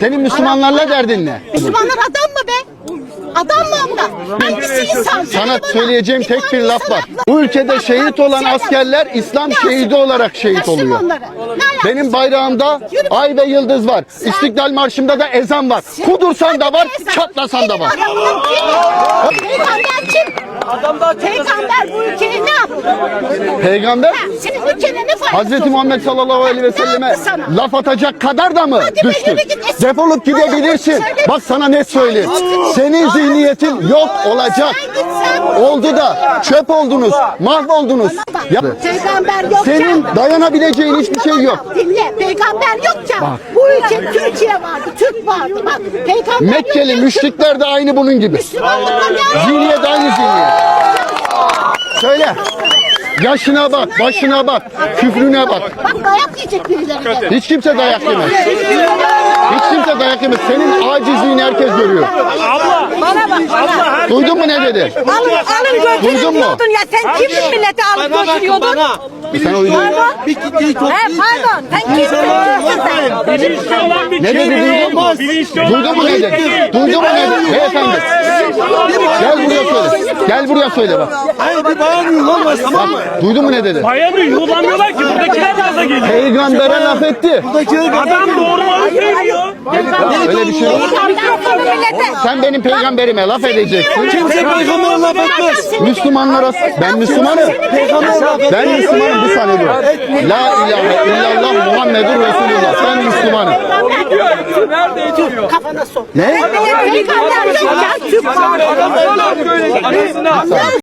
Senin Müslümanlarla derdin ne? Müslümanlar adam mı be? Adam mı onlar? Hangisi insan? Sana bana. söyleyeceğim tek bir laf var. Bu ülkede şehit olan söyle. askerler İslam şehidi olarak şehit oluyor. Benim bayrağımda Yürü. ay ve yıldız var. İstiklal Marşı'mda da ezan var. Kudursan da var, çatlasan da var. Peygamber kim? Peygamber bu ülkeye ne yaptı? Peygamber ülkene ne faydası Hazreti? Muhammed sallallahu aleyhi ve selleme yaptı sana? laf atacak kadar da mı Hadi be, düştün? yürü git, eski- Defolup gidebilirsin. Söyle. Bak sana ne söyleyeyim. Senin zihniyetin yok olacak. Sen Oldu da çöp oldunuz, mahvoldunuz. Ya, Peygamber yok senin dayanabileceğin hiçbir şey yok. Dinle. Peygamber yokken bu ülke Türkiye vardı. Türk vardı. Bak. Peygamber Mekkeli yokken müşrikler de aynı bunun gibi. Müslümanlıkla ne alakası? Zihniyet aynı zihniyet. Söyle. Yaşına bak, başına bak, küfrüne bak. Bak dayak yiyecek birileri. Hiç kimse dayak yemez. Hiç kimse dayak yemez. Senin acizliğini herkes görüyor. Bana bak. Bana. Duydun mu ne dedi? Alın, alın Duydun götürün mu? diyordun ya. Sen kimin milleti alıp götürüyordun? Sen uydun. Pardon. He pardon. Sen kimsin? sen? Bilinçli olan bir Ne dedi duydun mu? Bilinçli olan Duydun mu ne dedi? Duydun mu ne dedi? Beyefendi. Gel buraya söyle. Gel buraya söyle bak. Hayır bir bağırmıyor lan bak tamam mı? Duydun mu ne dedi? Bayanı yuhlamıyorlar ki buradakiler gaza geliyor. Peygambere laf etti. Adam doğruları söylüyor. Öyle bir şey yok. Kimin? Sen benim peygamberime laf edeceksin. Kimse peygambere laf etmez. Müslümanlara ben Müslümanım. Ben Müslümanım bir saniye dur. La ilahe illallah Muhammedur Resulullah. Ben Müslümanım. Kafana sok. Ne? Peygamber Türk vardı.